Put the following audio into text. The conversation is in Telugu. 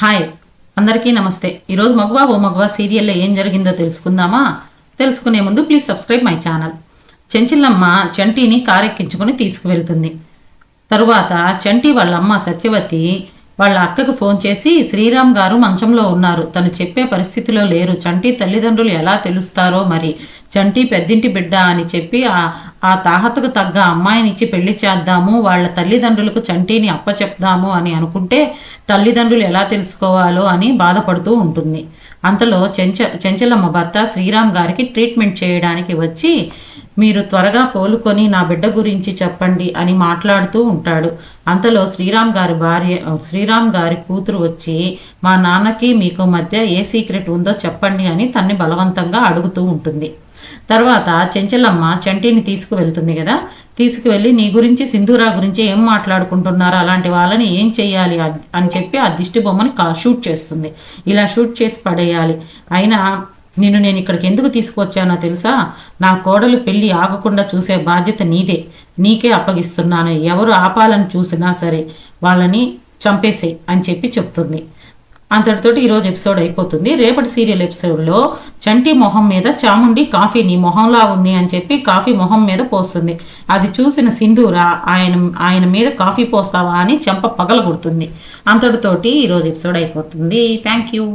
హాయ్ అందరికీ నమస్తే. ఈరోజు మగవా ఓ మగవా సీరియల్లో ఏం జరిగిందో తెలుసుకుందామా? తెలుసుకునే ముందు please subscribe my channel Chenchillamma చంటిని కారెక్కించుకుని తీసుకువెళ్తుంది. తరువాత చంటి వాళ్ళ అమ్మ సత్యవతి వాళ్ళ అక్కకు ఫోన్ చేసి శ్రీరామ్ గారు మంచంలో ఉన్నారు. తను చెప్పే పరిస్థితిలో లేరు. చంటి తల్లిదండ్రులు ఎలా తెలుస్తారో మరి. చంటి పెద్దింటి బిడ్డ అని చెప్పి ఆ ఆ తాహతకు తగ్గ అమ్మాయినిచ్చి పెళ్ళి చేద్దాము. వాళ్ళ తల్లిదండ్రులకు చంటిని అప్పచెప్దాము అని అనుకుంటే తల్లిదండ్రులు ఎలా తెలుసుకోవాలో అని బాధపడుతూ ఉంటుంది. అంతలో చెంచ చెంచలమ్మ భర్త శ్రీరామ్ గారికి ట్రీట్మెంట్ చేయడానికి వచ్చి మీరు త్వరగా కోలుకొని నా బిడ్డ గురించి చెప్పండి అని మాట్లాడుతూ ఉంటాడు. అంతలో శ్రీరామ్ గారి భార్య శ్రీరామ్ గారి కూతురు వచ్చి మా నాన్నకి మీకు మధ్య ఏ సీక్రెట్ ఉందో చెప్పండి అని తన్ని బలవంతంగా అడుగుతూ ఉంటుంది. తర్వాత చెంచలమ్మ చంటిని తీసుకువెళ్తుంది కదా. తీసుకువెళ్ళి నీ గురించి సింధూరా గురించి ఏం మాట్లాడుకుంటున్నారు? అలాంటి వాళ్ళని ఏం చెయ్యాలి? అని చెప్పి ఆ దిష్టి బొమ్మని కా- షూట్ చేస్తుంది. ఇలా షూట్ చేసి పడేయాలి. అయినా నిన్ను నేను ఇక్కడికి ఎందుకు తీసుకువచ్చానో తెలుసా? నా కోడలు పెళ్ళి ఆగకుండా చూసే బాధ్యత నీదే. నీకే అప్పగిస్తున్నాను. ఎవరు ఆపాలని చూసినా సరే వాళ్ళని చంపేసేయ్ అని చెప్పి చెప్తుంది. అంతటితోటి ఈరోజు ఎపిసోడ్ అయిపోతుంది. రేపటి సీరియల్ ఎపిసోడ్లో చంటి మొహం మీద చాముండి కాఫీ నీ మొహంలా ఉంది అని చెప్పి కాఫీ మొహం మీద పోస్తుంది. అది చూసిన సింధూర ఆయన ఆయన మీద కాఫీ పోస్తావా అని చెంప పగలగొడుతుంది. అంతటితోటి ఈరోజు ఎపిసోడ్ అయిపోతుంది. Thank you.